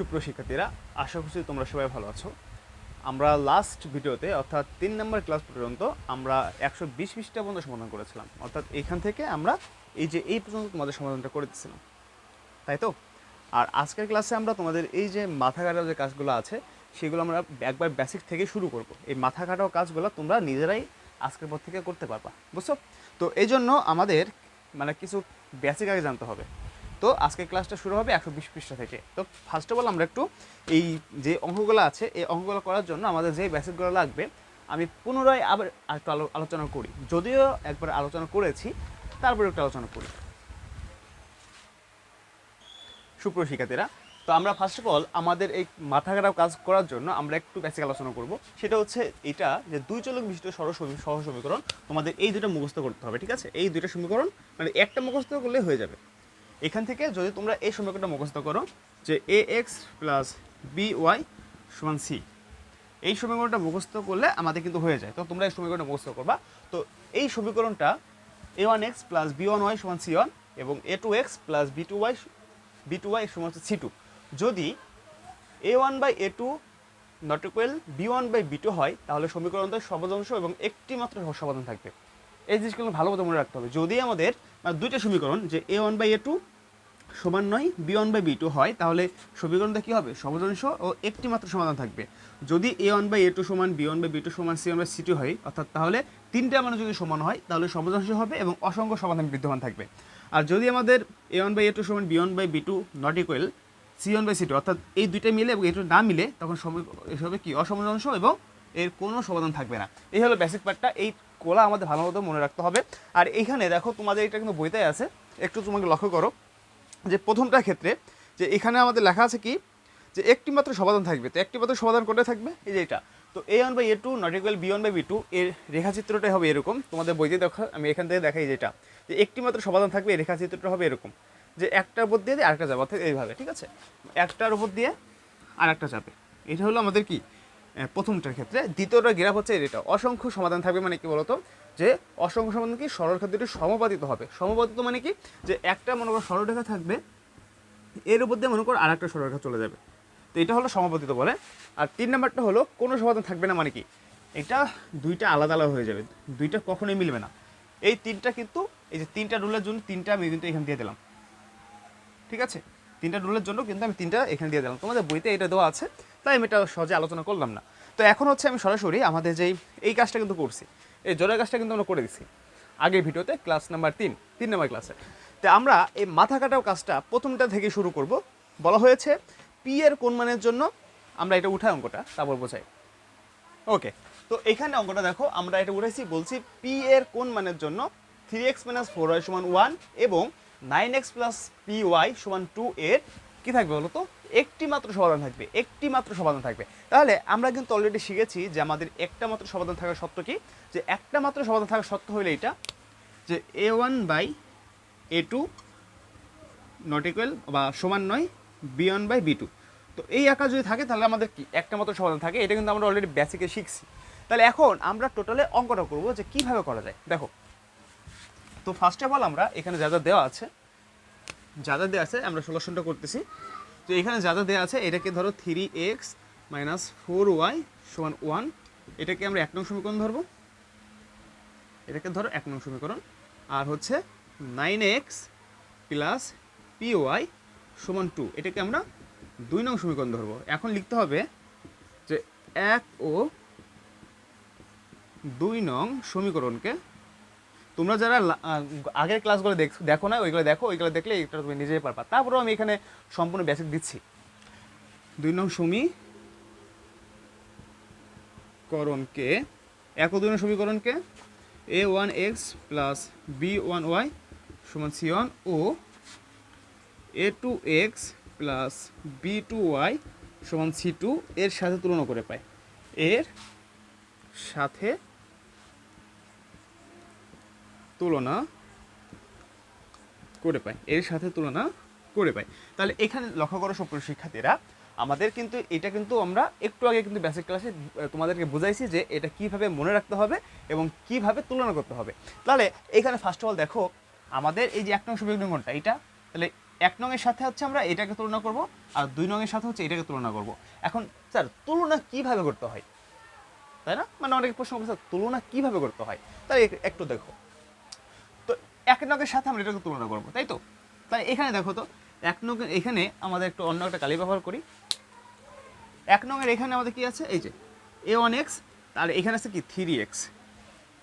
সুপ্রিয় শিক্ষার্থীরা, আশা করছি তোমরা সবাই ভালো আছো। আমরা লাস্ট ভিডিওতে, অর্থাৎ তিন নম্বর ক্লাস পর্যন্ত আমরা একশো বিশ পৃষ্ঠা পর্যন্ত সমাধান করেছিলাম। অর্থাৎ এইখান থেকে আমরা এই যে এই পর্যন্ত তোমাদের সমাধানটা করে দিচ্ছিলাম তাই তো? আর আজকের ক্লাসে আমরা তোমাদের এই যে মাথা কাটার যে কাজগুলো আছে, সেগুলো আমরা একবার বেসিক থেকে শুরু করব। এই মাথা কাটাও কাজগুলো তোমরা নিজেরাই আজকের পর থেকে করতে পারবা, বুঝছ? তো এই জন্য আমাদের মানে কিছু বেসিক আগে জানতে হবে। তো আজকে ক্লাসটা শুরু হবে একশো বিশ পৃষ্ঠা থেকে। তো ফার্স্ট অফ অল আমরা একটু এই যে অঙ্কগুলো আছে, এই অঙ্কগুলো করার জন্য আমাদের যে বেসিকগুলো লাগবে, আমি পুনরায় আবার একটু আলো- আলোচনা করি। যদিও একবার আলোচনা করেছি, তারপরে একটু আলোচনা করি। সুপ্রিয় শিক্ষার্থীরা, তো আমরা ফার্স্ট অফ অল আমাদের এই মাথা খারাপ কাজ করার জন্য আমরা একটু বেসিক আলোচনা করব। সেটা হচ্ছে এটা যে দুই চলক বিশিষ্ট সরল সমী- সহ সমীকরণ তোমাদের এই দুটো মুখস্থ করতে হবে, ঠিক আছে? এই দুটো সমীকরণ মানে একটা মুখস্থ করলে হয়ে যাবে। এখান থেকে যদি তোমরা এই সমীকরণটা মুখস্থ করো, যে A X plus B Y সমান সি এই সমীকরণটা মুখস্থ করলে আমাদের কিন্তু হয়ে যায়। তো তোমরা এই সমীকরণটা মুখস্থ করবা। তো এই সমীকরণটা A one X plus B one Y সমান সি ওয়ান এবং A two X plus B two Y B two Y সমান হচ্ছে সি টু যদি A one by A two not equal B one by B two হয়, তাহলে সমীকরণটা সমাধাংশ এবং একটি মাত্র সমাধান থাকবে। এই জিনিসগুলো ভালো মনে রাখতে হবে। যদি আমাদের মানে দুইটা সমীকরণ, যে A one by A two সমান নয় B one by B two হয়, তাহলে সমীকরণটা কী হবে? সমাধাংশ ও একটি মাত্র সমাধান থাকবে। যদি A one by A two সমান B one by B two সমান C one by C two হয়, অর্থাৎ তাহলে তিনটা মানে যদি সমান হয়, তাহলে সমাধাংশ হবে এবং অসংখ্য সমাধান বিদ্যমান থাকবে। আর যদি আমাদের A one by A two সমান B one by B two not equal C one by C two অর্থাৎ এই দুইটা মিলে এবং এটু না মিলে, তখন হবে কি? অসমাধাংশ এবং এর কোনো সমাধান থাকবে না। এই হলো বেসিক পার্টটা এই কোলা আমাদের ভালো মতো মনে রাখতে হবে। আর এইখানে দেখো, তোমাদের এটা কিন্তু বইতে আছে। একটু তোমাকে লক্ষ্য করো। যে প্রথমটার ক্ষেত্রে যে এখানে আমাদের লেখা আছে কি? যে একটি মাত্র সমাধান থাকবে। তো একটি মাত্র সমাধান কোনটা থাকবে? এই যে এটা। তো A one by A two not equal B one by B two এর রেখাচিত্রটাই হবে এরকম। তোমাদের বইতে দেখো, আমি এখান থেকে দেখাই যেটা যে একটি মাত্র সমাধান থাকবে, এই রেখাচিত্রটা হবে এরকম। যে একটার উপর দিয়ে আরেকটা যাবে, অর্থাৎ এইভাবে, ঠিক আছে? একটার উপর দিয়ে আর একটা যাবে। এটা হলো আমাদের কি? প্রথমটার ক্ষেত্রে। দ্বিতীয়টা গ্রাফ হচ্ছে এটা অসংখ্য সমাধান থাকবে মানে কি বলতো? যে অসংখ্য সমাধান কি? সরল ক্ষেত্রটি সমপাতিত হবে। সমপাতিত মানে কি? যে একটা মনে করো সরলরেখা থাকবে, এর উপর দিয়ে মনে করো আর একটা সরলরেখা চলে যাবে। তো এটা হলো সমাপতিত বলে। আর তিন নাম্বারটা হলো, কোনো সমাধান থাকবে না মানে কি? এটা দুইটা আলাদা আলাদা হয়ে যাবে। দুইটা কখনোই মিলবে না। এই তিনটা কিন্তু, এই যে তিনটা রুলের জন্য তিনটা আমি কিন্তু এখান দিয়ে দিলাম। ঠিক আছে? তিনটা রুলের জন্য কিন্তু আমি তিনটা এখানে দিয়ে দিলাম। তোমাদের বইতে এটা দেওয়া আছে। তাই আমি এটা সহজে আলোচনা করলাম না। তো এখন হচ্ছে আমি সরাসরি আমাদের যেই, এই কাজটা কিন্তু করছি। এই জোরের কাজটা কিন্তু আমরা করে দিচ্ছি আগের ভিডিওতে ক্লাস নাম্বার তিন তিন নাম্বার ক্লাসে। তো আমরা এই মাথা কাটাও কাজটা প্রথমটা থেকে শুরু করব। বলা হয়েছে পি এর কোন মানের জন্য আমরা এটা উঠাই অঙ্কটা, তারপর বোঝাই। ওকে, তো এখানে অঙ্কটা দেখো, আমরা এটা উঠেছি বলছি পি এর কোন মানের জন্য three X minus four Y সমান ওয়ান এবং nine X plus P Y সমান টু এর কী থাকবে বলো তো একটি মাত্র সমাধান থাকবে একটি মাত্র সমাধান থাকবে। তাহলে আমরা কিন্তু অলরেডি শিখেছি যে আমাদের একটা মাত্র সমাধান থাকার সত্য কি? যে একটা মাত্র সমাধান থাকার সত্য হলে এটা যে A one by A two not equal বা সমান নয় B one by B two তো এই আঁকা যদি থাকে তাহলে আমাদের কি? একটা মাত্র সমাধান থাকে, এটা কিন্তু আমরা অলরেডি বেসিকে শিখছি। তাহলে এখন আমরা টোটালে অঙ্কটা করব যে কীভাবে করা যায়। দেখো, তো ফার্স্ট অফ অল আমরা এখানে যা যা দেওয়া আছে, যা যা দেওয়া আছে আমরা সলিউশনটা করতেছি। তো এখানে যা যা দেওয়া আছে, এটাকে ধরো three X minus four Y সমান ওয়ান এটাকে আমরা এক নং সমীকরণ ধরবো। এটাকে ধরো এক নং সমীকরণ। আর হচ্ছে nine X plus P Y সমান টু এটাকে আমরা দুই নং সমীকরণ ধরবো। এখন লিখতে হবে যে এক ও দুই নং সমীকরণকে তোমরা যারা আগের ক্লাসগুলো দেখ না, ওইগুলো দেখো, ওইগুলো দেখলে এটা তুমি নিজেই পারবা। তারপরেও আমি এখানে সম্পূর্ণ বেসিক দিচ্ছি। দুই নং সমীকরণকে এক দুই নং সমীকরণকে A one X plus B one Y সমান C one O A two X plus B two Y সমান সি টু এর সাথে তুলনা করে পাই এর সাথে তুলনা করে পাই এর সাথে তুলনা করে পাই তাহলে এখানে লক্ষ্য করো সুপ্রিয় শিক্ষার্থীরা, আমাদের কিন্তু, এটা কিন্তু আমরা একটু আগে কিন্তু বেসিক ক্লাসে তোমাদেরকে বুঝাইছি যে এটা কীভাবে মনে রাখতে হবে এবং কীভাবে তুলনা করতে হবে। তাহলে এখানে ফার্স্ট অফ অল দেখো, আমাদের এই যে এক নং সমীকরণটা এটা? তাহলে এক নংয়ের সাথে হচ্ছে আমরা এটাকে তুলনা করব, আর দুই নংয়ের সাথে হচ্ছে এটাকে তুলনা করব। এখন স্যার তুলনা কীভাবে করতে হয়? তাই না? মানে অনেক প্রশ্ন করছে তুলনা কীভাবে করতে হয়? তাই একটু দেখো। এক নগের সাথে আমরা এটাকে তুলনা করব, তাই তো? তাই এখানে দেখো তো, এক নগের এখানে আমাদের একটু অন্য একটা কালি ব্যবহার করি। এক নগের এখানে আমাদের কি আছে? এই যে, এ ওয়ান এক্স আর এখানে আছে কি? থ্রি এক্স,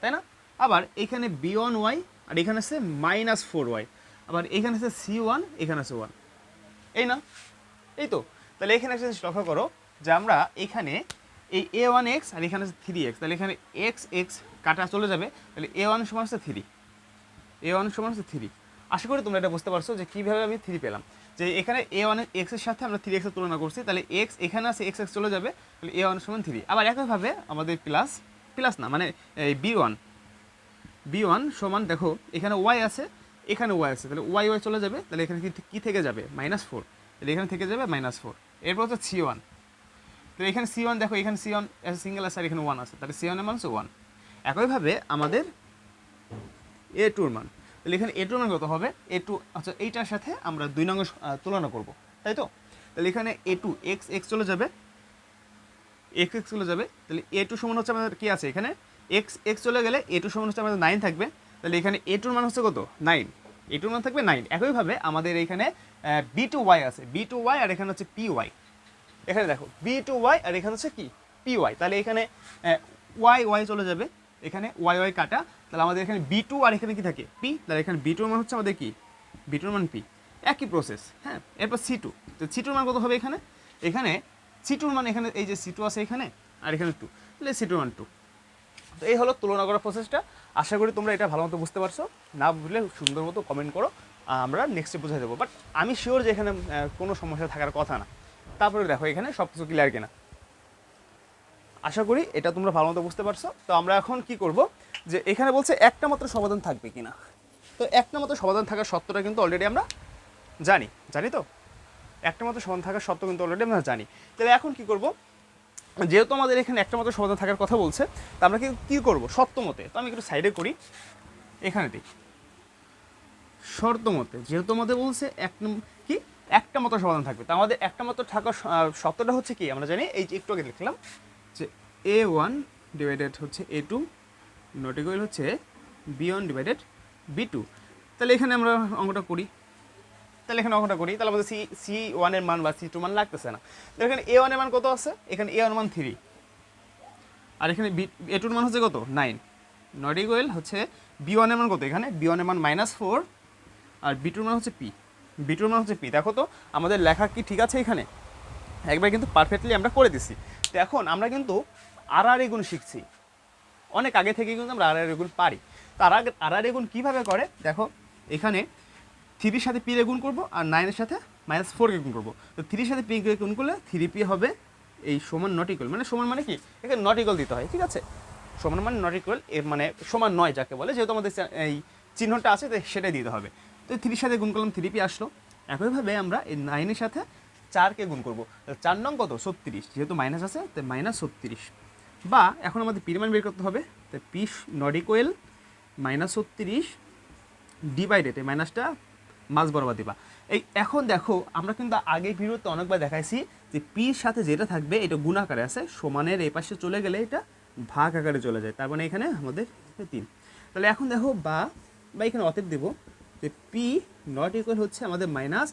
তাই না? আবার এখানে বি ওয়ান ওয়াই, আর এখানে আছে মাইনাস ফোর ওয়াই, আবার এখানে আছে সি ওয়ান, এখানে আছে ওয়ান, এই না? এই তো, তাহলে এখানে একটা জিনিস লক্ষ্য করো, যে আমরা এখানে এই এ ওয়ান এক্স আর এখানে আছে থ্রি এক্স, তাহলে এখানে এক্স এক্স কাটা চলে যাবে, তাহলে এ ওয়ান সমান হচ্ছে থ্রি এ ওয়ান সমান হচ্ছে থ্রি। আশা করি তোমরা এটা বুঝতে পারছ যে কীভাবে আমি থ্রি পেলাম। যে এখানে এ ওয়ান এক্সের সাথে আমরা থ্রি এক্সের তুলনা করছি, তাহলে এক্স এখানে আছে এক্স এক্স চলে যাবে, তাহলে এ ওয়ান সমান থ্রি। আবার একইভাবে আমাদের প্লাস প্লাস না মানে এই বি ওয়ান বি ওয়ান সমান দেখো, এখানে ওয়াই আছে, এখানে ওয়াই আছে, তাহলে ওয়াই ওয়াই চলে যাবে, তাহলে এখানে কী থেকে যাবে? মাইনাস ফোর তাহলে এখানে থেকে যাবে মাইনাস ফোর এরপর হচ্ছে সি ওয়ান তাহলে এখানে সি ওয়ান দেখো, এখানে সি ওয়ান সিঙ্গেল আছে, আর এখানে ওয়ান আছে, তাহলে সি ওয়ানের মান হচ্ছে ওয়ান একইভাবে আমাদের এ টুর মান। তাহলে এখানে এ টুর মান কত হবে? এ টু আচ্ছা এইটার সাথে আমরা দুই নং তুলনা করব, তাই তো? তাহলে এখানে এ টু এক্স এক্স চলে যাবে। এক্স এক্স চলে যাবে। তাহলে এ টু সমান হচ্ছে আমাদের কি আছে এখানে? এক্স এক্স চলে গেলে এ টু সমান হচ্ছে আমাদের নাইন থাকবে। তাহলে এখানে এ টুর মান হচ্ছে কত? নাইন এ টুর মান থাকবে নাইন একইভাবে আমাদের এখানে বি টু ওয়াই আছে। বি টু ওয়াই আর এখানে হচ্ছে পি ওয়াই এখানে দেখো বি টু ওয়াই আর এখানে হচ্ছে কি? পি ওয়াই তাহলে এখানে ওয়াই ওয়াই চলে যাবে। এখানে ওয়াই ওয়াই কাটা, তাহলে আমাদের এখানে বি টু আর এখানে কি থাকে? পি তাহলে এখানে বি টুর মান হচ্ছে আমাদের কি? বি টুর মান পি একই প্রসেস হ্যাঁ? এরপর সি টু তো সি টুর মান কত হবে এখানে? এখানে সি টুর মান এখানে, এই যে সি টু আছে এখানে, আর এখানে টু তাহলে সি টুর মান টু তো এই হলো তুলনা করার প্রসেসটা আশা করি তোমরা এটা ভালো মতো বুঝতে পারছ। না বুঝলে সুন্দর মতো কমেন্ট করো, আমরা নেক্সটে বুঝাই দেবো। বাট আমি শিওর যে এখানে কোনো সমস্যা থাকার কথা না। তারপরে দেখো এখানে সব কিছু ক্লিয়ার কিনা। আশা করি এটা তোমরা ভালো মতো বুঝতে পারছ। তো আমরা এখন কি করব? যে এখানে বলছে একটা মাত্র সমাধান থাকবে কিনা। তো একটা মাত্র সমাধান থাকার সত্যটা কিন্তু অলরেডি আমরা জানি। জানি তো? একটা মাত্র সমাধান থাকার সত্ত্ব কিন্তু অলরেডি আমরা জানি। তাহলে এখন কি করব? যেহেতু আমাদের এখানে একটা মাত্র সমাধান থাকার কথা বলছে, তা আমরা কি কী করব? সত্য মতে। তো আমি একটু সাইডে করি। এখানে দিই শর্ত মতে যেহেতু আমাদের বলছে এক কি? একটা মতো সমাধান থাকবে। তো আমাদের একটা মতো থাকার সত্যটা হচ্ছে কি আমরা জানি? এই যে একটু আগে লিখলাম যে এ ওয়ান ডিভাইডেড হচ্ছে এ টু নট ইকুয়াল হচ্ছে B one divided B two তাহলে এখানে আমরা অঙ্কটা করি। তাহলে এখানে অঙ্কটা করি। তাহলে আমাদের সি সি ওয়ানের মান বা সি টু মান লাগতেছে না। তাহলে এখানে এ ওয়ানের মান কত আছে? এখানে এ ওয়ান মান থ্রি আর এখানে বি এ টুর মান হচ্ছে কত? নাইন নট ইকুয়াল হচ্ছে বি ওয়ানের মান কত? এখানে বি ওয়ানের মান মাইনাস ফোর আর বি টুর মান হচ্ছে পি বি টুর মান হচ্ছে পি দেখো তো, আমাদের লেখা কি ঠিক আছে এখানে? একবার কিন্তু পারফেক্টলি আমরা করে দিছি। তো এখন আমরা কিন্তু আর আর এগুণ শিখছি। অনেক আগে থেকে কিন্তু আমরা আর আর এগুণ পারি। তো আর আর আর এগুণ কীভাবে করে? দেখো, এখানে থ্রির সাথে পি গুণ করব আর নাইনের সাথে মাইনাস ফোরকে গুণ করব। তো থ্রির সাথে পি গুণ করলে থ্রি পি হবে এই সমান নট ইকুয়াল মানে সমান মানে কি? এখানে নট ইকুয়াল দিতে হয়, ঠিক আছে? সমান মানে নট ইকুয়াল এর মানে সমান নয় যাকে বলে, যেহেতু আমাদের এই চিহ্নটা আছে তো সেটাই দিতে হবে। তো থ্রির সাথে গুণ করলাম থ্রি পি আসলো। একইভাবে আমরা এই নাইনের সাথে চারকে গুণ করব চার নং কত? ছত্রিশ। যেহেতু মাইনাস আছে তো মাইনাস ছত্রিশ। বা এখন আমাদের পির মান বের করতে হবে তো পি নট ইকুয়াল মাইনাস ছত্রিশ ডিভাইডেড এই মাইনাসটা মাছ বরাবর দিবা। এই এখন দেখো, আমরা কিন্তু আগে ভিডিওতে অনেকবার দেখাইছি যে পির সাথে যেটা থাকবে, এটা গুণ আকারে আছে, সমানের এই পাশে চলে গেলে এটা ভাগ আকারে চলে যায়, তার মানে এখানে আমাদের তিন। তাহলে এখন দেখো বা বা এখানে অতএব দেবো যে পি নট ইকুয়াল হচ্ছে আমাদের মাইনাস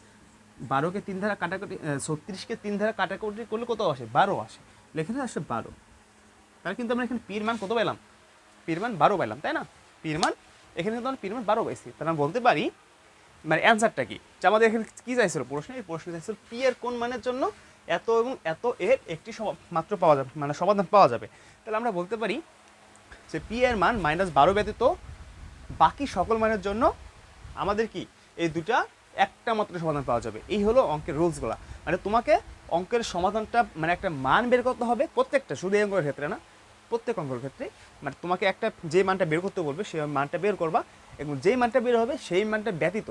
বারোকে তিন ধারা কাটাকাটি ছত্রিশকে তিন ধারা কাটাকাটি করলে কত আসে? বারো আসে। এখানে আসে বারো। তাহলে কিন্তু আমরা এখানে পির মান কত পেলাম পির মান বারো পেলাম তাই না? পির মান, এখানে কিন্তু আমরা পির মান বারো পাইছি। তাহলে আমরা বলতে পারি মানে অ্যান্সারটা কি? যে আমাদের এখানে কী চাইছিল প্রশ্ন? এই প্রশ্ন চাইছিল পি এর কোন মানের জন্য এত এবং এত এর একটি মাত্র পাওয়া যাবে মানে সমাধান পাওয়া যাবে। তাহলে আমরা বলতে পারি যে পি এর মান মাইনাস বারো ব্যতীত বাকি সকল মানের জন্য আমাদের কি? এই দুটা একটা মাত্র সমাধান পাওয়া যাবে। এই হলো অঙ্কের রুলসগুলো। মানে তোমাকে অঙ্কের সমাধানটা মানে একটা মান বের করতে হবে প্রত্যেকটা, শুধু অঙ্কের ক্ষেত্রে না, প্রত্যেক অঙ্কের ক্ষেত্রে। মানে তোমাকে একটা যে মানটা বের করতে বলবে সেই মানটা বের করবা এবং যেই মানটা বের হবে, সেই মানটা ব্যতীত,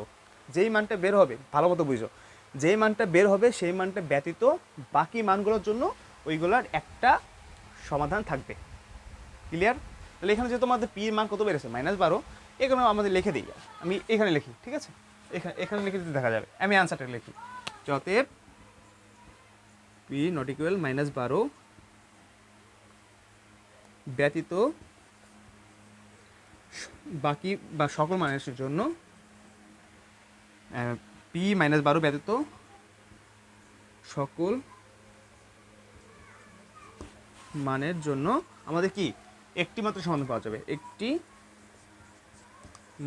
যেই মানটা বের হবে, ভালো মতো বুঝো, যেই মানটা বের হবে, সেই মানটা ব্যতীত বাকি মানগুলোর জন্য ওইগুলোর একটা সমাধান থাকবে। ক্লিয়ার তাহলে এখানে যে তোমাদের পি এর মান কত বেড়েছে? মাইনাস বারো। এখানে আমাদের লিখে দিই। আমি এখানে লিখি, ঠিক আছে? এখানে এখানে লিখে দিতে দেখা যাবে। আমি অ্যান্সারটা লিখি। যে অতএব পি নট ইকুয়াল মাইনাস বারো ব্যতীত বাকি বা সকল মানুষের জন্য পি মাইনাস বারো ব্যতীত সকল মানের জন্য আমাদের কি? একটি মাত্র সমাধান পাওয়া যাবে। একটি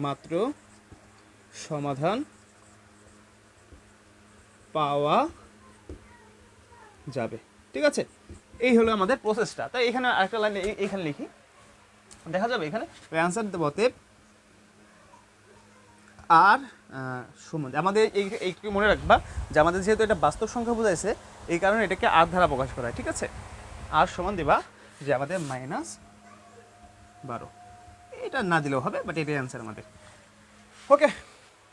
মাত্র সমাধান পাওয়া যাবে। ঠিক আছে? এই হলো আমাদের প্রসেসটা তাই এখানে আরেকটা লাইন এখানে লিখি। দেখা যাবে এখানে অ্যান্সার দেবো অতএব আর সমান। আমাদের এই এইটুকু মনে রাখবা যে আমাদের যেহেতু এটা বাস্তব সংখ্যা বোঝাইছে, এই কারণে এটাকে আর দ্বারা প্রকাশ করা হয়। ঠিক আছে? আর সমান দেবা যে আমাদের মাইনাস বারো। এটা না দিলেও হবে বাট এটাই অ্যান্সার আমাদের। ওকে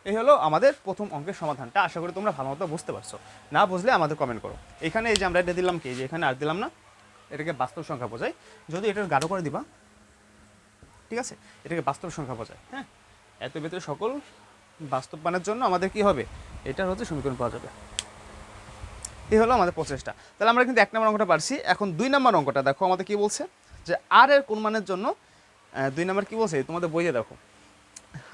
এই হলো আমাদের প্রথম অঙ্কের সমাধানটা। আশা করি তোমরা ভালো মতো বুঝতে পারছ। না বুঝলে আমাদের কমেন্ট করো। এখানে এই যে আমরা এটা দিলাম কি? যে এখানে আর দিলাম না। এটাকে বাস্তব সংখ্যা বোঝায়। যদি এটার গাঢ় করে দিবা, ঠিক আছে? এটাকে বাস্তব সংখ্যা বোঝায় হ্যাঁ? এত ভিতরে সকল বাস্তব মানের জন্য আমাদের কি হবে? এটার হচ্ছে সমীকরণ পাওয়া যাবে। এই হলো আমাদের প্রচেষ্টা। তাহলে আমরা কিন্তু এক নম্বর অঙ্কটা পারছি। এখন দুই নম্বর অঙ্কটা দেখো আমাদের কি বলছে? যে আর এর কোন মানের জন্য দুই নম্বর কি বলছে? তোমাদের বইয়ে দেখো।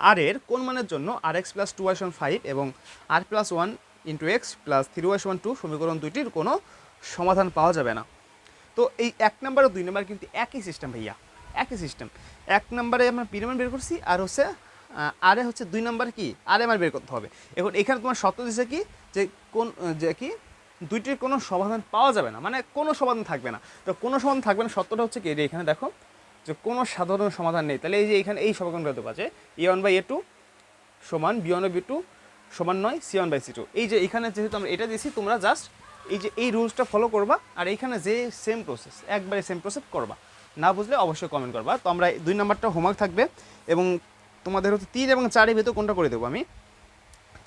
আর এর কোন মানের জন্য R X plus two Y সমান ফাইভ এবং R plus one into X plus three Y সমান টু সমীকরণ দুইটির কোনো সমাধান পাওয়া যাবে না। তো এই এক নাম্বার ও দুই নাম্বার কিন্তু একই সিস্টেম ভাইয়া, একই সিস্টেম এক নম্বরে আমরা পিরিয়ড বের করছি, আর হচ্ছে আরে হচ্ছে দুই নাম্বার কি? আরে আমার বের করতে হবে। এখন এখানে তোমার শর্ত দিছে কি? যে কোন, যে কি? দুইটির কোনো সমাধান পাওয়া যাবে না মানে কোনো সমাধান থাকবে না। তো কোনো সমাধান থাকবে না সত্যটা হচ্ছে কি? এখানে দেখো যে কোনো সাধারণ সমাধান নেই। তাহলে এই যে এখানে এই সমীকরণটা দেবো আছে A one by A two সমান বি ওয়ান বি টু সমান নয় C one by C two এই যে এখানে যেহেতু আমরা এটা দিয়েছি, তোমরা জাস্ট এই যে এই রুলসটা ফলো করবা আর এইখানে যে সেম প্রসেস একবারে সেম প্রসেস করবা। না বুঝলে অবশ্যই কমেন্ট করবা। তো আমরা দুই নাম্বারটা হোমওয়ার্ক থাকবে এবং তোমাদের হচ্ছে তিন এবং চারের ভিতর কোনটা করে দেবো আমি?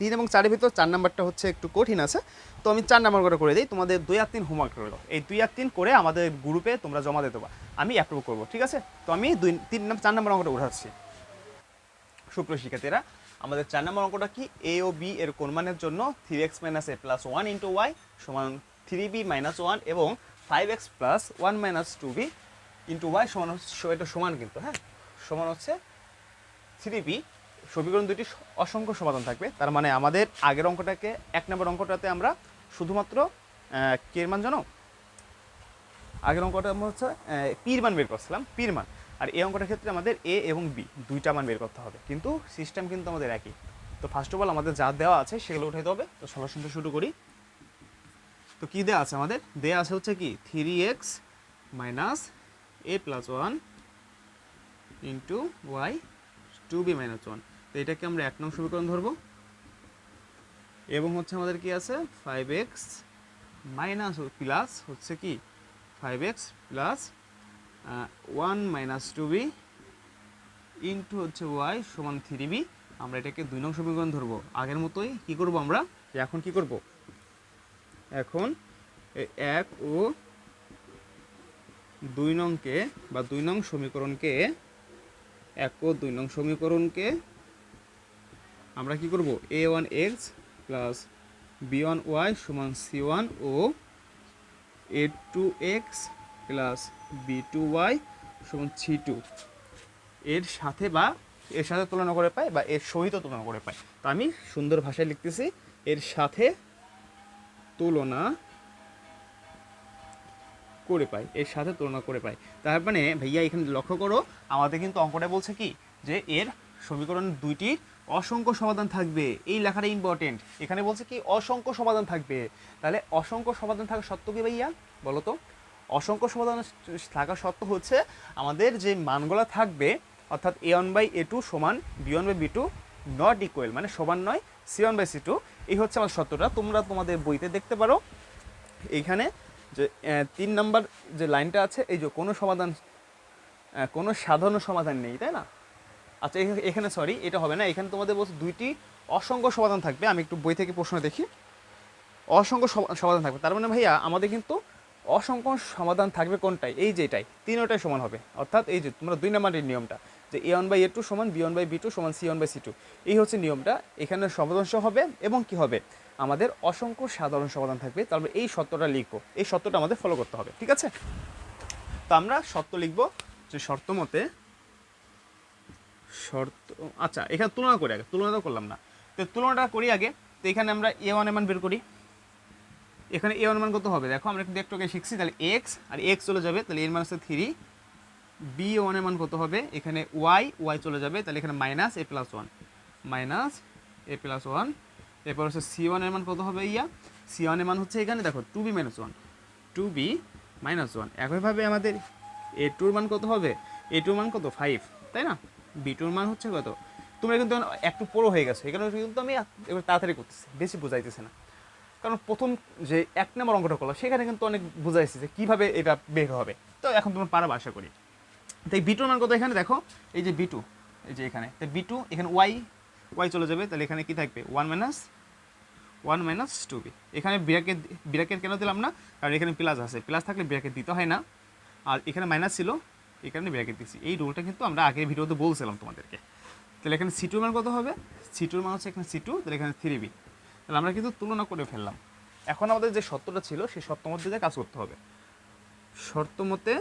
তিন এবং চারের ভিতর চার নাম্বারটা হচ্ছে একটু কঠিন আছে। তো আমি চার নাম্বার করে করে দিই। তোমাদের দুই আর তিন হোমওয়ার্ক করে এই দুই আর তিন করে আমাদের গ্রুপে তোমরা জমা দিতে পারো। আমি অ্যাপ্রুভ করব, ঠিক আছে? তো আমি দুই, তিন চার নাম্বার অঙ্কটা উঠাচ্ছি। সুপ্রিয় শিক্ষার্থীরা, আমাদের চার নম্বর অঙ্কটা কি? এ ও বি এর কোন মানের জন্য three X minus A plus one into Y সমান থ্রি বি মাইনাস ওয়ান এবং five X plus one minus two B into Y সমান হচ্ছে, এটা সমান কিন্তু হ্যাঁ? সমান হচ্ছে থ্রি বি সমীকরণ দুটি অসংখ্য সমাধান থাকবে। তার মানে আমাদের আগের অঙ্কটাকে এক নম্বর অঙ্কটাতে আমরা শুধুমাত্র আহ, কে এর মান জানো? আগের অঙ্কটা আমরা হচ্ছে পির মান বের করছিলাম পির মান। আর এই অঙ্কটার ক্ষেত্রে আমাদের এ এবং বি দুইটা মান বের করতে হবে। কিন্তু সিস্টেম কিন্তু আমাদের একই। তো ফার্স্ট অফ অল আমাদের যা দেওয়া আছে সেগুলো উঠাইতে হবে। তো সলিউশনটা শুরু করি। তো কী দেওয়া আছে আমাদের? দেওয়া আছে হচ্ছে কি three X minus A plus one into Y two B minus one তো এটাকে আমরা এক নং সমীকরণ ধরবো। এবং হচ্ছে আমাদের কি আছে? ফাইভ এক্স মাইনাস প্লাস হচ্ছে কি? Five X plus one minus two B into হচ্ছে ওয়াই সমান থ্রি বি আমরা এটাকে দুই নং সমীকরণ ধরবো। আগের মতোই কি করব আমরা? এখন কি করব? এখন এক ও দুই নংকে বা দুই নং সমীকরণকে, এক ও দুই নং সমীকরণকে আমরা কি করব? A one X plus B one Y সমান C one O A two X plus B two Y সমান সি টু এর সাথে বা এর সাথে তুলনা করে পাই বা এর সহিত তুলনা করে পাই। তো আমি সুন্দর ভাষায় লিখতেছি, এর সাথে তুলনা করে পাই, এর সাথে তুলনা করে পাই। তার মানে ভাইয়া, এখানে লক্ষ্য করো, আমাদের কিন্তু অঙ্কটা বলছে কি? যে এর সমীকরণ দুইটির অসংখ্য সমাধান থাকবে। এই লেখাটা ইম্পর্টেন্ট এখানে বলছে কি, অসংখ্য সমাধান থাকবে। তাহলে অসংখ্য সমাধান থাকা সত্য কি ভাইয়া? বলো তো। অসংখ্য সমাধান থাকা সত্ত্বেও হচ্ছে আমাদের যে মানগুলো থাকবে, অর্থাৎ A one by A two সমান B one by B two not equal মানে সমান নয় C one by C two এই হচ্ছে আমার সত্যটা। তোমরা তোমাদের বইতে দেখতে পারো। এইখানে যে তিন নাম্বার যে লাইনটা আছে, এই যে কোনো সমাধান কোনো সাধারণ সমাধান নেই, তাই না? আচ্ছা এখানে- সরি এটা হবে না। এখানে তোমাদের বলছে দুইটি অসংখ্য সমাধান থাকবে। আমি একটু বই থেকে প্রশ্ন দেখি। অসংখ্য সম- সমাধান থাকবে। তার মানে ভাইয়া, আমাদের কিন্তু অসংখ্য সমাধান থাকবে কোনটাই? এই যেটাই। তিনোটাই সমান হবে। অর্থাৎ এই যে তোমরা দুই নাম্বারের নিয়মটা, যে A one by A two সমান B one by B two সমান C one by C two এই হচ্ছে নিয়মটা। এখানে সমাধাংশ হবে এবং কি হবে? আমাদের অসংখ্য সাধারণ সমাধান থাকবে। তারপরে এই সত্যটা লিখব। এই সত্যটা আমাদের ফলো করতে হবে। ঠিক আছে? তো আমরা সত্য লিখব যে শর্ত মতে শর্ত আচ্ছা এখানে তুলনা করি আগে তুলনা তো করলাম না। তো তুলনাটা করি আগে, তো এখানে আমরা এ ওয়ান মান বের করি। এখানে এ ওয়ান মান কত হবে? দেখো, আমরা কিন্তু একটু আগে শিখছি, তাহলে এক্স আর এক্স চলে যাবে, তাহলে এর মান হচ্ছে থ্রি বি ওয়ানের মান কত হবে? এখানে ওয়াই ওয়াই চলে যাবে, তাহলে এখানে minus A plus one minus A plus one এরপর হচ্ছে সি ওয়ানের মান কত হবে ইয়া? সি ওয়ানের মান হচ্ছে এখানে, দেখো two B minus one two B minus one একইভাবে আমাদের এ টুর মান কত হবে? এ টুর মান কত? ফাইভ তাই না? বি টুর মান হচ্ছে কত? তোমরা কিন্তু একটু পুরো হয়ে গেছো। এখানে কিন্তু আমি এবার তাড়াতাড়ি করতেছি, বেশি বোঝাইতেছে না। কারণ প্রথম যে এক নম্বর অঙ্কটা করল সেখানে কিন্তু অনেক বুঝাইছি যে কীভাবে এটা বের হবে। তো এখন তোমরা পারাবে আশা করি। তো এই বিটুর মান কত এখানে? দেখো, এই যে বিটু এই যে এখানে। তো বিটু এখানে ওয়াই ওয়াই চলে যাবে। তাহলে এখানে কি থাকবে? One minus one minus two B এখানে ব্র্যাকেট ব্র্যাকেট কেন দিলাম না? কারণ এখানে প্লাস আছে। প্লাস থাকলে ব্র্যাকেট দিতে হয় না। আর এখানে মাইনাস ছিল এখানে ব্র্যাকেট দিচ্ছি এই রুলটা কিন্তু আমরা আগের ভিডিওতে বলছিলাম তোমাদেরকে। তাহলে এখানে সি টুর মান কত হবে? সি টুর মান হচ্ছে এখানে সি টু তাহলে এখানে থ্রি বি তাহলে আমরা কিন্তু তুলনা করে ফেললাম। এখন আমাদের যে সত্যটা ছিল, সেই মধ্যে যে কাজ করতে হবে। শর্ত মতে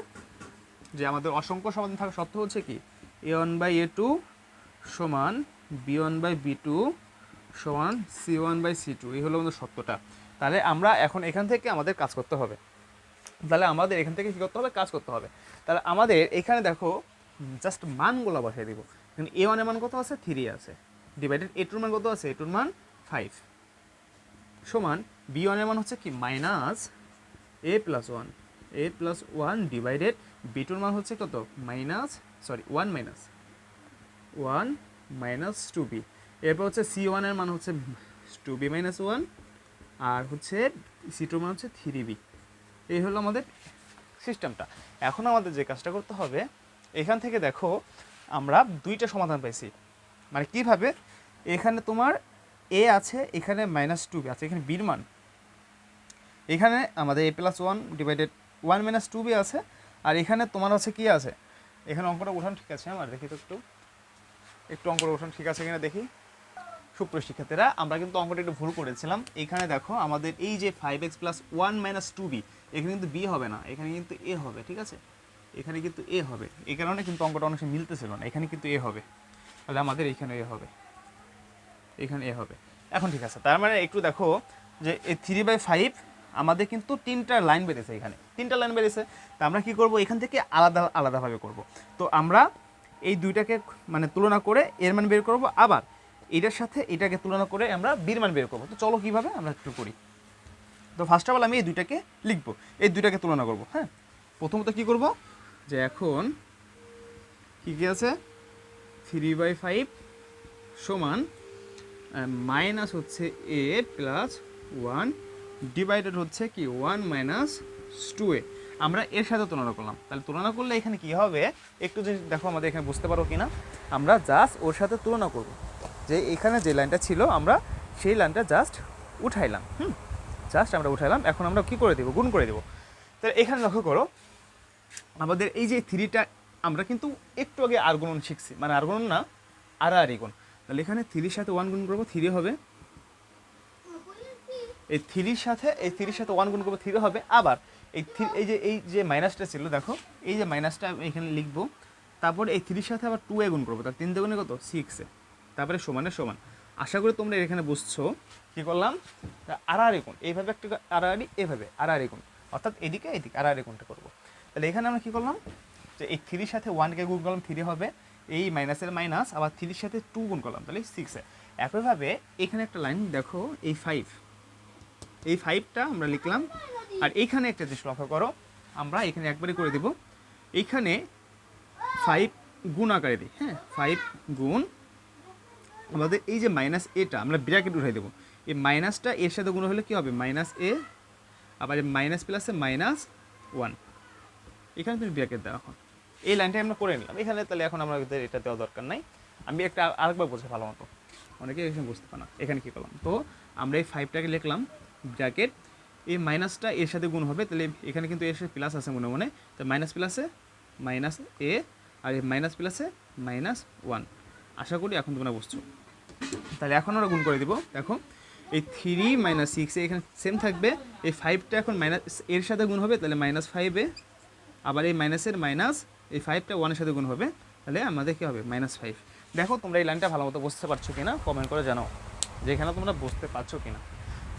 যে আমাদের অসংখ্য সমাধান থাকা সত্য হচ্ছে কি A one by A two সমান B one by B two সমান C one by C two এই হলো আমাদের সত্যটা তাহলে আমরা এখন এখান থেকে আমাদের কাজ করতে হবে। তাহলে আমাদের এখান থেকে কী করতে হবে? কাজ করতে হবে। তাহলে আমাদের এখানে দেখো জাস্ট মানগুলো বসাই দিব। কিন্তু এ ওয়ানের মান কত আছে? থ্রি আছে। ডিভাইডেড এ টুর মান কত আছে? এ টুর মান ফাইভ সমান বি ওয়ানের মান হচ্ছে কি? Minus A plus one A plus one divided B টুর মান হচ্ছে কত? Minus sorry one minus one minus two B এরপর হচ্ছে সি ওয়ানের মান হচ্ছে টু বি মাইনাস ওয়ান আর হচ্ছে সি টুর মান হচ্ছে থ্রি বি এই হলো আমাদের সিস্টেমটা। এখন আমাদের যে কাজটা করতে হবে, এখান থেকে দেখো আমরা দুইটা সমাধান পাইছি। মানে কীভাবে? এখানে তোমার এ আছে, এখানে মাইনাস টু আছে, এখানে বির মান। এখানে আমাদের A plus one divided one minus two B আছে, আর এখানে তোমার হচ্ছে কি আছে? এখানে অঙ্কটা উঠান ঠিক আছে আমার দেখি তো একটু। একটু অঙ্কটা উঠান ঠিক আছে কিনা দেখি। সুপ্রিয় শিক্ষার্থীরা আমরা কিন্তু অঙ্কটা একটু ভুল করেছিলাম। এখানে দেখো, আমাদের এই যে five X plus one minus two B এখানে কিন্তু বি হবে না, এখানে কিন্তু এ হবে, ঠিক আছে? এখানে কিন্তু এ হবে। এই কারণে কিন্তু অঙ্কটা অনেক মিলতেছিল না, এখানে কিন্তু এ হবে। তাহলে আমাদের এইখানে এ হবে। এখানে এ হবে। এখন ঠিক আছে, তার মানে একটু দেখো যে এই থ্রি বাই ফাইভ আমাদের কিন্তু তিনটা লাইন বেড়েছে এখানে। তিনটা লাইন বেড়েছে তা আমরা কি করব? এখান থেকে আলাদা, আলাদাভাবে করব। তো আমরা এই দুইটাকে মানে তুলনা করে এর মান বের করব। আবার এটার সাথে এটাকে তুলনা করে আমরা বীর মান বের করব। তো চলো কীভাবে? আমরা একটু করি। তো ফার্স্ট অফ অল আমি এই দুইটাকে লিখব। এই দুইটাকে তুলনা করব হ্যাঁ? প্রথমত কি করব? যে এখন কী কী আছে? থ্রি বাই ফাইভ সমান মাইনাস হচ্ছে এ প্লাস ওয়ান ডিভাইডেড হচ্ছে কি? One minus two A. আমরা এর সাথে তুলনা করলাম। তাহলে তুলনা করলে এখানে কি হবে? একটু যদি দেখো আমাদের এখানে বুঝতে পারো কি না আমরা জাস্ট ওর সাথে তুলনা করব। যে এখানে যে লাইনটা ছিল, আমরা সেই লাইনটা জাস্ট উঠাইলাম, হুম? জাস্ট আমরা উঠাইলাম, এখন আমরা কি করে দেবো? গুণ করে দেবো। তাহলে এখানে লক্ষ্য করো, আমাদের এই যে থ্রিটা আমরা কিন্তু একটু আগে আর গুণন শিখছি। মানে আর গুণন না আর আর গুণ। তাহলে এখানে থ্রির সাথে ওয়ান গুণ করব থ্রি হবে। এই থ্রির সাথে, এই থ্রির সাথে ওয়ান গুণ করব থ্রি হবে। আবার এই থ্রি এই যে এই যে মাইনাসটা ছিল, দেখো, এই যে মাইনাসটা এখানে লিখব, তারপর এই থ্রির সাথে আবার টু এ গুণ করব তার তিন দুগুণে কত? সিক্সে তারপরে সমানে সমান। আশা করি তোমরা এখানে বুঝছ কী করলাম? আড়াআড়ি গুণ এইভাবে একটা আড়াআড়ি, এভাবে আড়াআড়ি গুণ অর্থাৎ এদিকে এদিকে আড়াআড়ি গুণটা করব। তাহলে এখানে আমরা কী করলাম? যে এই থ্রির সাথে ওয়ানকে গুণ করলাম থ্রি হবে, এই মাইনাসের মাইনাস আবার থ্রির সাথে টু গুণ করলাম, তাহলে সিক্সে একইভাবে এখানে একটা লাইন দেখো, এই ফাইভ এই ফাইভটা আমরা লিখলাম, আর এইখানে একটা জিনিস লক্ষ্য করো, আমরা এখানে একবারে করে দেব, এইখানে ফাইভ গুণ আকারে দিই হ্যাঁ ফাইভ গুণ আমাদের এই যে মাইনাস এটা আমরা ব্র্যাকেট উঠাই দেবো। এই মাইনাসটা এর সাথে গুণ হলে কী হবে? মাইনাস এ আবার মাইনাস প্লাসে মাইনাস ওয়ান এখানে তুমি ব্র্যাকেট দাও এখন। এই লাইনটা আমরা করে নিলাম। এখানে তাহলে এখন আমাদের এটা দেওয়া দরকার নাই। আমি একটা আরেকবার বলছি ভালো মতো। অনেকে এখানে বুঝতে পারে না। এখানে কী করলাম? তো আমরা এই ফাইভটাকে লিখলাম ব্র্যাকেট এই মাইনাসটা এর সাথে গুণ হবে, তাহলে এখানে কিন্তু এর সাথে প্লাস আছে মনে মনে। তো মাইনাস প্লাসে মাইনাস এ আর এই মাইনাস প্লাসে মাইনাস ওয়ান আশা করি এখন তোমরা বুঝছ। তাহলে এখন আমরা গুণ করে দিব। দেখো, এই থ্রি মাইনাস সিক্স এখানে সেম থাকবে। এই ফাইভটা এখন মাইনাস এর সাথে গুণ হবে, তাহলে মাইনাস ফাইভে আবার এই মাইনাসের মাইনাস এই ফাইভটা ওয়ানের সাথে গুণ হবে, তাহলে আমাদের কী হবে? মাইনাস ফাইভ দেখো, তোমরা এই লাইনটা ভালো মতো বুঝতে পারছ কিনা? কমেন্ট করে জানাও, যে এখানে তোমরা বুঝতে পারছ কিনা।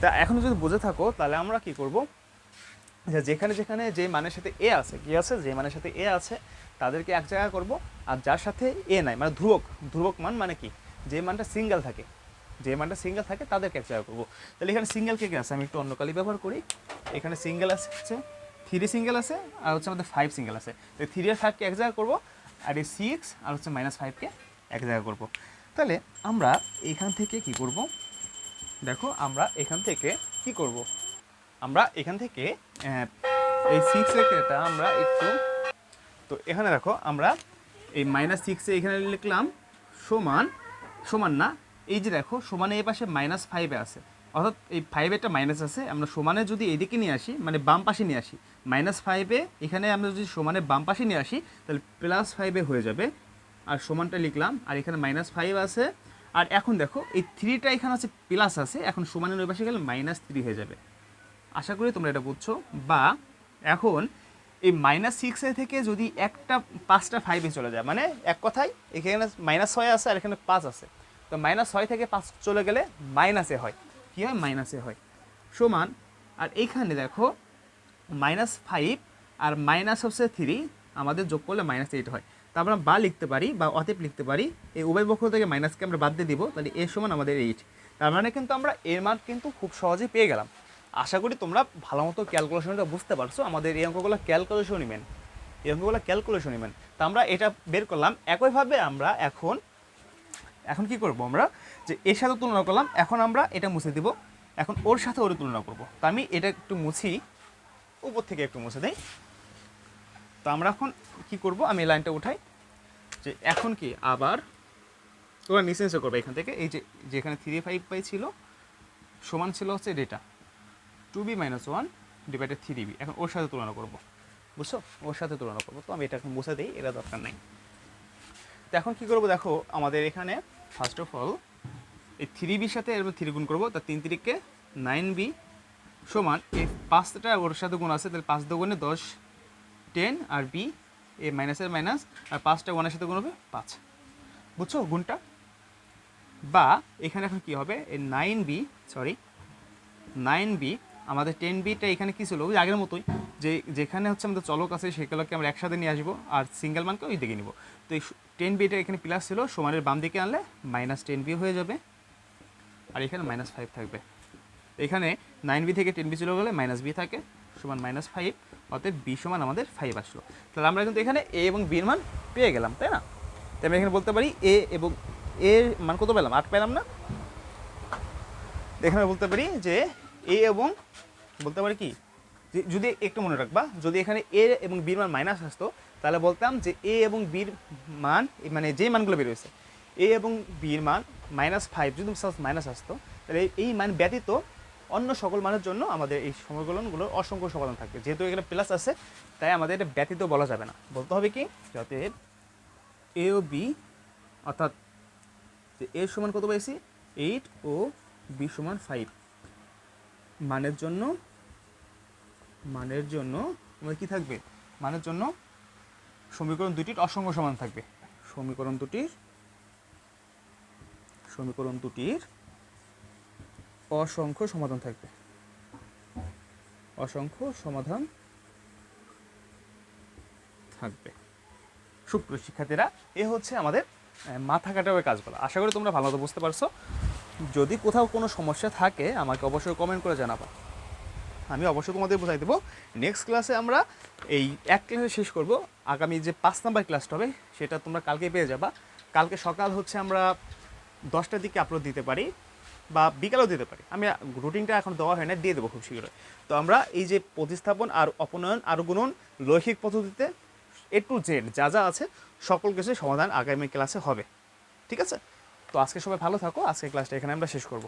তা এখন যদি বুঝে থাকো, তাহলে আমরা কি করব? যে যেখানে যেখানে যে মানের সাথে এ আছে, কি আছে? যে মানের সাথে এ আছে, তাদেরকে এক জায়গায় করব। আর যার সাথে এ নাই মানে ধ্রুবক ধ্রুবক মান মানে কি? যে মানটা সিঙ্গেল থাকে, যে মানটা সিঙ্গেল থাকে তাদের ক্যাপচার করব। তাহলে এখানে সিঙ্গেল কে কে আছে? আমি একটু অন্য কালি ব্যবহার করি। এখানে সিঙ্গেল আছে থ্রি সিঙ্গেল আছে, আর হচ্ছে আমাদের ফাইভ সিঙ্গেল আছে। তো থ্রি আর ফাইভকে এক জায়গায় করব, আর এই সিক্স আর হচ্ছে মাইনাস ফাইভকে এক জায়গায় করব। তাহলে আমরা এখান থেকে কি করব? দেখো, আমরা এখান থেকে কি করব? আমরা এখান থেকে এই সিক্স আমরা একটু, তো এখানে দেখো, আমরা এই মাইনাস সিক্সে এখানে লিখলাম সমান সমান না। এই যে দেখো, সমানে এই পাশে মাইনাস ফাইভে আছে। অর্থাৎ এই ফাইভেরটা মাইনাস আছে। আমরা সমানে যদি এদিকে নিয়ে আসি মানে বাম পাশে নিয়ে আসি মাইনাস ফাইভে এখানে আমরা যদি সমানে বাম পাশে নিয়ে আসি, তাহলে প্লাস ফাইভে হয়ে যাবে। আর সমানটা লিখলাম, আর এখানে মাইনাস ফাইভ আছে। আর এখন দেখো, এই থ্রিটা এখানে আছে প্লাস আছে। এখন সমানের ওই পাশে গেলে মাইনাস থ্রি হয়ে যাবে। আশা করি তোমরা এটা বুঝছ। বা এখন এই মাইনাস সিক্সে থেকে যদি একটা পাঁচটা ফাইভে চলে যায় মানে এক কথায় এখানে মাইনাস ছয় আছে আর এখানে পাঁচ আছে। তো মাইনাস ছয় থেকে পাঁচ চলে গেলে মাইনাসে হয়। কী হয়? মাইনাসে হয়। সমান, আর এইখানে দেখো মাইনাস ফাইভ আর মাইনাস হচ্ছে থ্রি আমাদের যোগ করলে মাইনাস এইট হয়। তারপর আমরা বা লিখতে পারি বা অতএব লিখতে পারি, এই উভয় পক্ষ থেকে মাইনাসকে আমরা বাদ দিয়ে দিব, তাহলে এর সমান আমাদের এইট তার মানে কিন্তু আমরা এর মান কিন্তু খুব সহজেই পেয়ে গেলাম। আশা করি তোমরা ভালো মতো ক্যালকুলেশনটা বুঝতে পারছ। আমাদের এই অঙ্কগুলো ক্যালকুলেশনই মেন এই অঙ্কগুলো ক্যালকুলেশনই মেন তা আমরা এটা বের করলাম। একইভাবে আমরা এখন এখন কি করব আমরা? যে এর সাথে তুলনা করলাম, এখন আমরা এটা মুছে দিব। এখন ওর সাথে ওর তুলনা করব। তা আমি এটা একটু মুছি। উপর থেকে একটু মুছে দেই। তো আমরা এখন কি করব? আমি লাইনটা উঠাই। যে এখন কি আবার তোমরা নিচে করবে এখান থেকে। এই যে, যেখানে থ্রি ফাইভ পাই ছিল, সমান ছিল হচ্ছে data two B minus one divided three B এখন ওর সাথে তুলনা করব। বুঝছ? ওর সাথে তুলনা করব। তো আমি এটা এখন মুছে দিই, এটা দরকার নাই। তো এখন কী করব দেখো, আমাদের এখানে ফার্স্ট অফ অল এই থ্রি বির সাথে এর থ্রি গুণ করব তার তিন তিরিককে নাইন বি সমান এই পাঁচটা ওর সাথে গুণ আছে, তাহলে পাঁচ দুগুণে দশ টেন আর বি এ মাইনাসের মাইনাস আর পাঁচটা ওয়ানের সাথে গুণ হবে পাঁচ। বুঝছ গুণটা? বা এখানে এখন কি হবে? এই nine B sorry nine B আমাদের টেন বিটা এখানে কী ছিল? ওই আগের মতোই যে, যেখানে হচ্ছে আমাদের চলক আছে সেগুলোকে আমরা একসাথে নিয়ে আসব আর সিঙ্গেল মানকে ওই দিকে নিব। তো এই টেন বিটা এখানে প্লাস ছিল, সমানের বাম দিকে আনলে মাইনাস টেন বি হয়ে যাবে আর এখানে মাইনাস ফাইভ থাকবে। এখানে নাইন বি থেকে টেন বি চলে গেলে মাইনাস বি থাকে, সমান মাইনাস ফাইভ অতএব বি সমান আমাদের ফাইভ আসলো। তাহলে আমরা কিন্তু এখানে এ এবং বির মান পেয়ে গেলাম, তাই না? তাই আমি এখানে বলতে পারি এ এবং এর মান কত পেলাম? আট পেলাম না? এখানে বলতে পারি যে এ এবং বলতে পারি কি? যদি একটু মনে রাখবা, যদি এখানে এ এবং বির মান মাইনাস আসতো, তাহলে বলতাম যে এ এবং বির মান মানে যে মানগুলো বের হয়েছে এ এবং বির মান মাইনাস ফাইভ যদি মাইনাস আসতো, তাহলে এই মান ব্যতীত অন্য সকল মানের জন্য আমাদের এই সমীকরণগুলোর অসংখ্য সমাধান থাকবে। যেহেতু এখানে প্লাস আছে, তাই আমাদের এটা ব্যতীত বলা যাবে না। বলতে হবে কি? যাতে এ ও বি অর্থাৎ এর সমান কত পাইছি? এইট ও বি সমান ফাইভ মানের জন্য মানের জন্য তোমার কি থাকবে? মানের জন্য সমীকরণ দুটির অসংখ্য সমান থাকবে। সমীকরণ দুটির সমীকরণ দুটির অসংখ্য সমাধান থাকবে। অসংখ্য সমাধান থাকবে। সুপ্রিয় শিক্ষার্থীরা, এ হচ্ছে আমাদের মাথা কাটার কাজগুলো। আশা করি তোমরা ভালো বুঝতে পারছ। যদি কোথাও কোনো সমস্যা থাকে, আমাকে অবশ্যই কমেন্ট করে জানাবা। আমি অবশ্যই তোমাদের বোঝাই দেবো। নেক্সট ক্লাসে আমরা এই এক ক্লাসে শেষ করব। আগামী যে পাঁচ নাম্বার ক্লাসটা হবে, সেটা তোমরা কালকে পেয়ে যাবা। কালকে সকাল হচ্ছে আমরা দশটার দিকে আপলোড দিতে পারি, বা বিকালেও দিতে পারি। আমি রুটিনটা এখন দেওয়া হয় না, দিয়ে দেবো খুব শীঘ্রই। তো আমরা এই যে প্রতিস্থাপন আর অপনয়ন আর গুণন লৈখিক পদ্ধতিতে এ টু জেড যা যা আছে সকল কিছুর সমাধান আগামী ক্লাসে হবে। ঠিক আছে? তো আজকে সবাই ভালো থাকো। আজকে ক্লাসটা এখানে আমরা শেষ করব।